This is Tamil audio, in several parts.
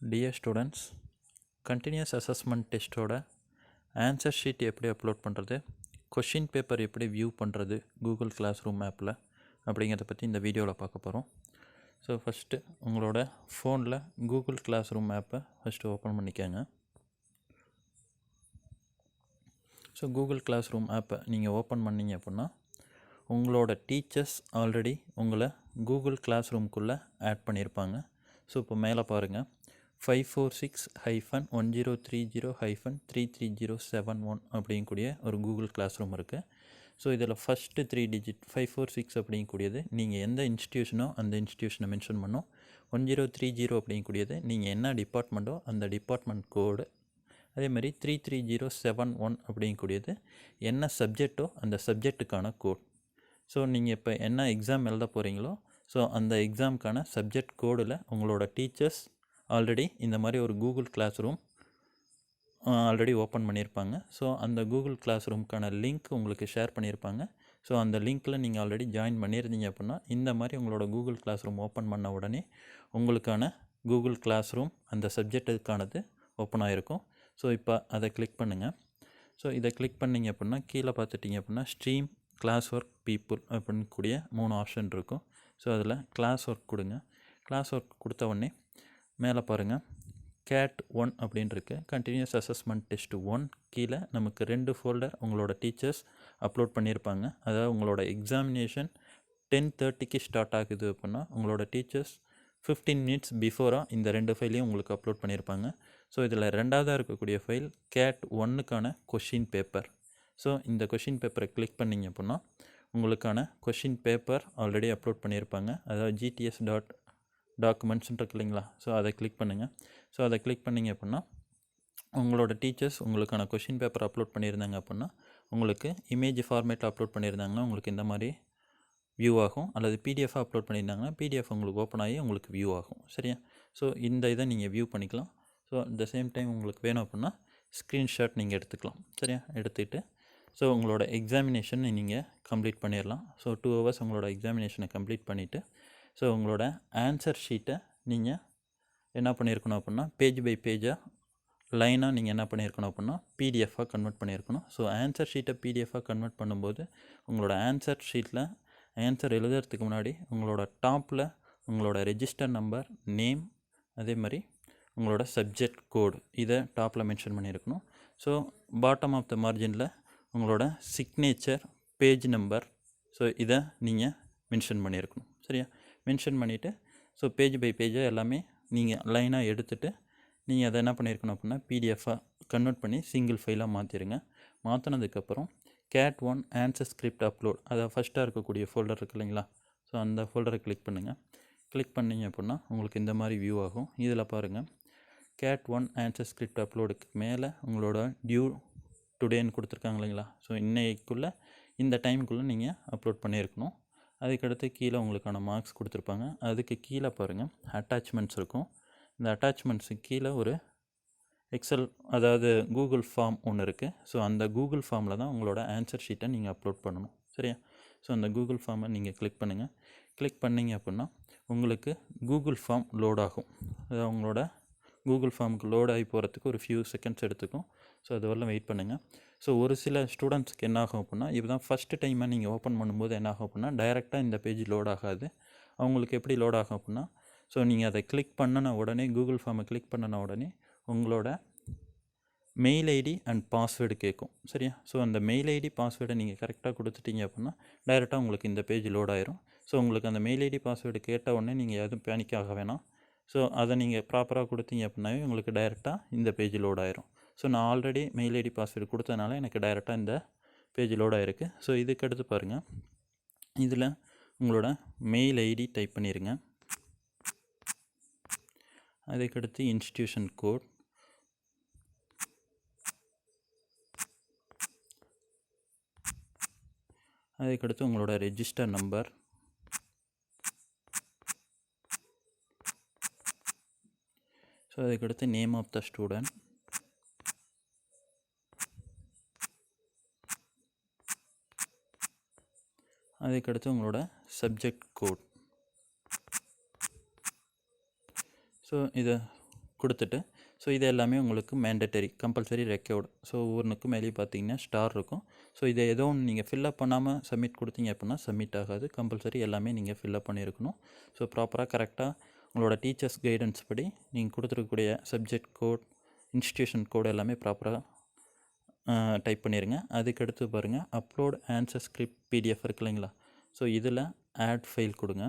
டியர் ஸ்டூடெண்ட்ஸ் கண்டினியூஸ் அசஸ்மெண்ட் டெஸ்ட்டோட ஆன்சர் ஷீட் எப்படி அப்லோட் பண்ணுறது கொஷின் பேப்பர் எப்படி வியூ பண்ணுறது கூகுள் கிளாஸ் ரூம் ஆப்பில் அப்படிங்கிறத பற்றி இந்த வீடியோவில் பார்க்க போகிறோம் ஸோ ஃபஸ்ட்டு உங்களோட ஃபோனில் கூகுள் கிளாஸ் ரூம் ஆப்பை ஃபஸ்ட்டு ஓப்பன் பண்ணிக்கோங்க. ஸோ கூகுள் கிளாஸ் ரூம் ஆப்பை நீங்கள் ஓப்பன் பண்ணீங்க அப்படின்னா உங்களோட டீச்சர்ஸ் ஆல்ரெடி உங்களை கூகுள் கிளாஸ் ரூம்குள்ளே ஆட் பண்ணியிருப்பாங்க ஸோ இப்போ மேலே பாருங்கள் five four six hyphen one zero three zero hyphen three three zero seven one அப்படிங்கக்கூடிய ஒரு கூகுள் கிளாஸ் ரூம் இருக்குது ஸோ இதில் first three digit five four six அப்படிங்கக்கூடியது நீங்கள் எந்த இன்ஸ்டியூஷனோ அந்த இன்ஸ்டியூஷனை மென்ஷன் பண்ணோம் ஒன் ஜீரோ த்ரீ ஜீரோ அப்படிங்கக்கூடியது நீங்கள் என்ன டிபார்ட்மெண்ட்டோ அந்த டிபார்ட்மெண்ட் கோடு அதே மாதிரி three three zero seven one அப்படிங்கக்கூடியது என்ன சப்ஜெக்டோ அந்த சப்ஜெக்ட்டுக்கான கோட் ஸோ நீங்கள் இப்போ என்ன எக்ஸாம் எழுத போகிறீங்களோ ஸோ அந்த எக்ஸாமுக்கான சப்ஜெக்ட் கோடில் உங்களோட டீச்சர்ஸ் ஆல்ரெடி இந்த மாதிரி ஒரு Google classroom already open பண்ணியிருப்பாங்க. ஸோ அந்த கூகுள் கிளாஸ் ரூம்க்கான லிங்க் உங்களுக்கு ஷேர் பண்ணியிருப்பாங்க. ஸோ அந்த லிங்க்கில் நீங்கள் ஆல்ரெடி ஜாயின் பண்ணியிருந்தீங்க அப்படின்னா இந்த மாதிரி உங்களோட கூகுள் கிளாஸ் ரூம் ஓப்பன் பண்ண உடனே உங்களுக்கான கூகுள் கிளாஸ் ரூம் அந்த சப்ஜெக்ட்டுக்கானது ஓப்பன் ஆகிருக்கும் ஸோ இப்போ அதை கிளிக் பண்ணுங்கள் ஸோ இதை கிளிக் பண்ணிங்க அப்படின்னா கீழே பார்த்துட்டிங்க அப்படின்னா ஸ்ட்ரீம் கிளாஸ் ஒர்க் பீப்புள் அப்படின்னு கூடிய மூணு ஆப்ஷன் இருக்கும். ஸோ அதில் கிளாஸ் ஒர்க் கொடுங்க. கிளாஸ் ஒர்க் கொடுத்த உடனே மேலே பாருங்கள் கேட் ஒன் அப்படின்னு இருக்கு கண்டினியூஸ் அசஸ்மெண்ட் டெஸ்ட் ஒன் கீழே நமக்கு ரெண்டு ஃபோல்டர் உங்களோட டீச்சர்ஸ் அப்லோட் பண்ணியிருப்பாங்க. அதாவது உங்களோட எக்ஸாமினேஷன் டென் தேர்ட்டிக்கு ஸ்டார்ட் ஆகுது அப்படின்னா உங்களோட டீச்சர்ஸ் ஃபிஃப்டீன் மினிட்ஸ் பிஃபோராக இந்த ரெண்டு ஃபைலையும் உங்களுக்கு அப்லோட் பண்ணியிருப்பாங்க. ஸோ இதில் ரெண்டாவதாக இருக்கக்கூடிய ஃபைல் கேட் ஒன்னுக்கான கொஷின் பேப்பர் ஸோ இந்த கொஷின் பேப்பரை கிளிக் பண்ணிங்க அப்படின்னா உங்களுக்கான கொஷின் பேப்பர் ஆல்ரெடி அப்லோட் பண்ணியிருப்பாங்க. அதாவது ஜிடிஎஸ் டாட் டாக்குமெண்ட்ஸ்ன்னு இருக்கு இல்லைங்களா? ஸோ அதை கிளிக் பண்ணுங்கள் ஸோ அதை கிளிக் பண்ணிங்க அப்படின்னா உங்களோட டீச்சர்ஸ் உங்களுக்கான கொஷின் பேப்பர் அப்லோட் பண்ணியிருந்தாங்க அப்படின்னா உங்களுக்கு இமேஜ் ஃபார்மேட்டில் அப்லோட் பண்ணியிருந்தாங்கன்னா உங்களுக்கு இந்த மாதிரி வியூ ஆகும். அல்லது பிடிஎஃபாக அப்லோட் பண்ணியிருந்தாங்கன்னா பிடிஎஃப் உங்களுக்கு ஓப்பன் ஆகி உங்களுக்கு வியூ ஆகும். சரியா? ஸோ இந்த இதை நீங்கள் வியூ பண்ணிக்கலாம். So at the same time உங்களுக்கு வேணும் அப்படின்னா ஸ்க்ரீன்ஷாட் நீங்கள் எடுத்துக்கலாம். சரியா? எடுத்துக்கிட்டு ஸோ உங்களோட எக்ஸாமினேஷன் நீங்கள் கம்ப்ளீட் பண்ணிடலாம். ஸோ டூ ஹவர்ஸ் உங்களோட எக்ஸாமினேஷனை கம்ப்ளீட் பண்ணிவிட்டு ஸோ உங்களோட ஆன்சர் ஷீட்டை நீங்கள் என்ன பண்ணியிருக்கணும் அப்படின்னா பேஜ் பை பேஜாக லைனாக நீங்கள் என்ன பண்ணியிருக்கணும் அப்படின்னா பிடிஎஃபாக கன்வெர்ட் பண்ணியிருக்கணும் ஸோ ஆன்சர் ஷீட்டை பிடிஎஃபாக கன்வெர்ட் பண்ணும்போது உங்களோட ஆன்சர் ஷீட்டில் ஆன்சர் எழுதுறதுக்கு முன்னாடி உங்களோட டாப்பில் உங்களோட ரெஜிஸ்டர் நம்பர் நேம் அதே மாதிரி உங்களோட சப்ஜெக்ட் கோடு இதை டாப்பில் மென்ஷன் பண்ணியிருக்கணும் ஸோ பாட்டம் ஆஃப் த மார்ஜினில் உங்களோட சிக்னேச்சர் பேஜ் நம்பர் ஸோ இதை நீங்கள் மென்ஷன் பண்ணியிருக்கணும் சரியா? மென்ஷன் பண்ணிவிட்டு ஸோ பேஜ் பை பேஜாக எல்லாமே நீங்கள் லைனாக எடுத்துகிட்டு நீங்கள் அதை என்ன பண்ணியிருக்கணும் அப்படின்னா பிடிஎஃபாக கன்வெர்ட் பண்ணி சிங்கிள் ஃபைலாக மாற்றிடுங்க மாற்றினதுக்கப்புறம் CAT one answer script upload அதை ஃபஸ்ட்டாக இருக்கக்கூடிய ஃபோல்டர் இருக்கு இல்லைங்களா? ஸோ அந்த ஃபோல்டரை கிளிக் பண்ணுங்கள் கிளிக் பண்ணிங்க அப்படின்னா உங்களுக்கு இந்த மாதிரி வியூ ஆகும். இதில் பாருங்கள் கேட் ஒன் ஆன்சர் ஸ்கிரிப்ட் அப்லோடுக்கு மேலே உங்களோட டியூ டுடேன்னு கொடுத்துருக்காங்க இல்லைங்களா? ஸோ இன்னைக்குள்ளே இந்த டைமுக்குள்ளே நீங்கள் அப்லோட் பண்ணியிருக்கணும். அதுக்கடுத்து கீழே உங்களுக்கான மார்க்ஸ் கொடுத்துருப்பாங்க. அதுக்கு கீழே பாருங்கள் அட்டாச்மெண்ட்ஸ் இருக்கும். இந்த அட்டாச்மெண்ட்ஸுக்கு கீழே ஒரு எக்ஸல் அதாவது கூகுள் ஃபார்ம் ஒன்று இருக்குது ஸோ அந்த கூகுள் ஃபார்மில் தான் உங்களோட ஆன்சர் ஷீட்டை நீங்கள் அப்லோட் பண்ணணும். சரியா? ஸோ அந்த கூகுள் ஃபார்மை நீங்கள் கிளிக் பண்ணுங்கள் கிளிக் பண்ணிங்க அப்படின்னா உங்களுக்கு கூகுள் ஃபார்ம் லோட் ஆகும். அது உங்களோட கூகுள் ஃபார்முக்கு லோட் ஆகி போகிறதுக்கு ஒரு ஃபியூ செகண்ட்ஸ் எடுத்துக்கும். ஸோ அது வரலாம் வெயிட் பண்ணுங்கள் ஸோ ஒரு சில ஸ்டூடெண்ட்ஸ்க்கு என்ன ஆகும் அப்படின்னா இப்போ தான் ஃபஸ்ட்டு டைமாக நீங்கள் ஓப்பன் பண்ணும்போது என்ன ஆகும் அப்படின்னா டைரெக்டாக இந்த பேஜ் லோட் ஆகாது. அவங்களுக்கு எப்படி லோட் ஆகும் அப்படின்னா ஸோ நீங்கள் அதை கிளிக் பண்ணின உடனே கூகுள் ஃபார்மை கிளிக் பண்ணின உடனே உங்களோட மெயில் ஐடி அண்ட் பாஸ்வேர்டு கேட்கும் சரியா? ஸோ அந்த மெயில் ஐடி பாஸ்வேர்டை நீங்கள் கரெக்டாக கொடுத்துட்டீங்க அப்படின்னா டைரெக்டாக உங்களுக்கு இந்த பேஜ் லோட் ஆயிரும். ஸோ உங்களுக்கு அந்த மெயில் ஐடி பாஸ்வேர்டு கேட்ட உடனே நீங்கள் எதுவும் பேனிக் ஆக வேணாம். ஸோ அதை நீங்கள் ப்ராப்பராக கொடுத்தீங்க அப்படின்னாவே உங்களுக்கு டைரெக்டாக இந்த பேஜ் லோட் ஆயிரும். ஸோ நான் ஆல்ரெடி மெயில் ஐடி பாஸ்வேர்டு கொடுத்ததுனால எனக்கு டைரெக்டாக இந்த பேஜ் லோட் ஆகிருக்கு ஸோ இதுக்கு அடுத்து பாருங்கள் இதில் உங்களோட மெயில் ஐடி டைப் பண்ணிடுங்க அதுக்கடுத்து இன்ஸ்டியூஷன் கோட் அதுக்கடுத்து உங்களோட ரெஜிஸ்டர் நம்பர் ஸோ அதுக்கடுத்து நேம் ஆஃப் த ஸ்டூடெண்ட் அதுக்கடுத்து உங்களோட சப்ஜெக்ட் கோட் ஸோ இதை கொடுத்துட்டு ஸோ இது எல்லாமே உங்களுக்கு மேண்டட்டரி கம்பல்சரி ரெக்கார்டு ஸோ ஒவ்வொன்றுக்கும் மேலேயே பார்த்தீங்கன்னா ஸ்டார் இருக்கும். ஸோ இதை ஏதோ ஒன்று நீங்கள் ஃபில்அப் பண்ணாமல் சப்மிட் கொடுத்தீங்க அப்படின்னா சப்மிட் ஆகாது. கம்பல்சரி எல்லாமே நீங்கள் ஃபில்அப் பண்ணியிருக்கணும். ஸோ ப்ராப்பராக கரெக்டாக உங்களோட டீச்சர்ஸ் கைடன்ஸ் படி நீங்கள் கொடுத்துருக்கக்கூடிய சப்ஜெக்ட் கோட் இன்ஸ்டியூஷன் கோட் எல்லாமே ப்ராப்பராக டைப் பண்ணிடுங்க அதுக்கடுத்து பாருங்கள் அப்லோட் ஆன்சர் ஸ்கிரிப்ட் பிடிஎஃப் இருக்கு இல்லைங்களா ஸோ இதில் ஆட் ஃபைல் கொடுங்க.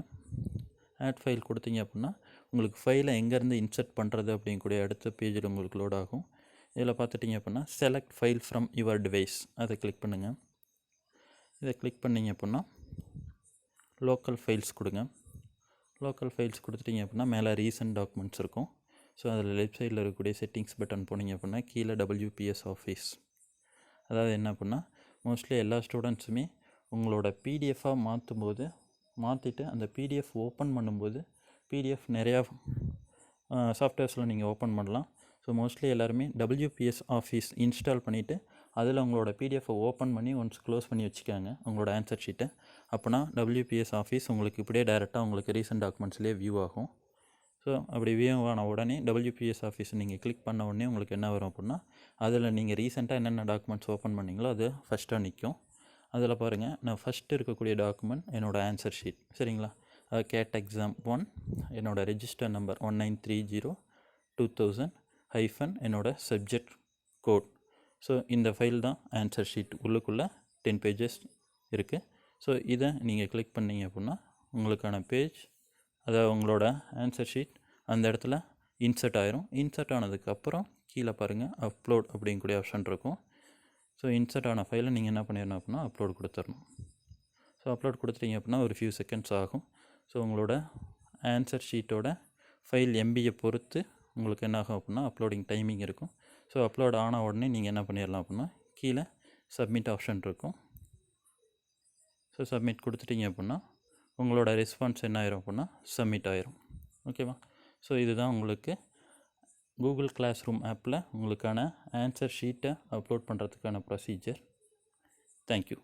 ஆட் ஃபைல் கொடுத்தீங்க அப்படின்னா உங்களுக்கு ஃபைலை எங்கேருந்து இன்சர்ட் பண்ணுறது அப்படிங்கக்கூடிய அடுத்த பேஜில் உங்களுக்கு லோட் ஆகும். இதில் பார்த்துட்டிங்க அப்படின்னா select file from your device அதை கிளிக் பண்ணுங்கள் இதை கிளிக் பண்ணிங்க அப்படின்னா லோக்கல் ஃபைல்ஸ் கொடுங்க. லோக்கல் ஃபைல்ஸ் கொடுத்துட்டிங்க அப்படின்னா மேலே ரீசன்ட் டாக்குமெண்ட்ஸ் இருக்கும். ஸோ அதில் லெஃப்ட் சைடில் இருக்கக்கூடிய செட்டிங்ஸ் பட்டன் போனீங்க அப்படின்னா கீழே டபிள்யூபிஎஸ் ஆஃபீஸ் அதாவது என்ன அப்படின்னா மோஸ்ட்லி எல்லா ஸ்டூடெண்ட்ஸுமே உங்களோட பிடிஎஃபாக மாற்றும் போது மாற்றிட்டு அந்த பிடிஎஃப் ஓப்பன் பண்ணும்போது பிடிஎஃப் நிறையா சாஃப்ட்வேர்ஸில் நீங்கள் ஓப்பன் பண்ணலாம். ஸோ மோஸ்ட்லி எல்லாருமே டபிள்யூபிஎஸ் ஆஃபீஸ் இன்ஸ்டால் பண்ணிவிட்டு அதில் உங்களோட பிடிஎஃபை ஓப்பன் பண்ணி ஒன்ஸ் க்ளோஸ் பண்ணி வச்சுக்காங்க உங்களோட ஆன்சர் ஷீட்டை அப்போனா டபிள்யூபிஎஸ் ஆஃபீஸ் உங்களுக்கு இப்படியே டைரெக்டாக உங்களுக்கு ரீசன்ட் டாக்குமெண்ட்ஸ்லேயே வியூ ஆகும். ஸோ அப்படி வியூ ஆன உடனே டபிள்யூபிஎஸ் ஆஃபீஸ் நீங்கள் கிளிக் பண்ண உடனே உங்களுக்கு என்ன வரும் அப்படின்னா அதில் நீங்கள் ரீசெண்டாக என்னென்ன டாக்குமெண்ட்ஸ் ஓப்பன் பண்ணீங்களோ அது ஃபஸ்ட்டாக நிற்கும் அதில் பாருங்கள் நான் ஃபஸ்ட்டு இருக்கக்கூடிய டாக்குமெண்ட் என்னோடய ஆன்சர் ஷீட் சரிங்களா? கேட் எக்ஸாம் ஒன் என்னோடய register number one nine three zero two thousand hyphen என்னோடய சப்ஜெக்ட் கோட் ஸோ இந்த ஃபைல் தான் ஆன்சர் ஷீட் உள்ளுக்குள்ளே டென் பேஜஸ் இருக்குது ஸோ இதை நீங்கள் கிளிக் பண்ணீங்க அப்படின்னா உங்களுக்கான பேஜ் அதாவது உங்களோட ஆன்சர் ஷீட் அந்த இடத்துல இன்சர்ட் ஆயிரும். இன்சர்ட் ஆனதுக்கப்புறம் கீழே பாருங்கள் அப்லோட் அப்படிங்கக்கூடிய ஆப்ஷன் இருக்கும். ஸோ இன்சர்ட் ஆன ஃபைலை நீங்கள் என்ன பண்ணிடணும் அப்படின்னா அப்லோட் கொடுத்துடணும் ஸோ அப்லோட் கொடுத்துட்டீங்க அப்படின்னா ஒரு ஃபியூ செகண்ட்ஸ் ஆகும். ஸோ உங்களோட ஆன்சர் ஷீட்டோட ஃபைல் எம்பியை பொறுத்து உங்களுக்கு என்ன ஆகும் அப்படின்னா அப்லோடிங் டைமிங் இருக்கும். ஸோ அப்லோட் ஆன உடனே நீங்கள் என்ன பண்ணிடலாம் அப்படின்னா கீழே சப்மிட் ஆப்ஷன் இருக்கும். ஸோ சப்மிட் கொடுத்துட்டீங்க அப்படின்னா உங்களோட ரெஸ்பான்ஸ் என்ன ஆயிரும் அப்படின்னா சப்மிட் ஆயிரும். ஓகேவா ஸோ இதுதான் உங்களுக்கு கூகுள் கிளாஸ் ரூம் ஆப்பில் உங்களுக்கான ஆன்சர் ஷீட்டை அப்லோட் பண்ணுறதுக்கான ப்ரொசீஜர் தேங்க்யூ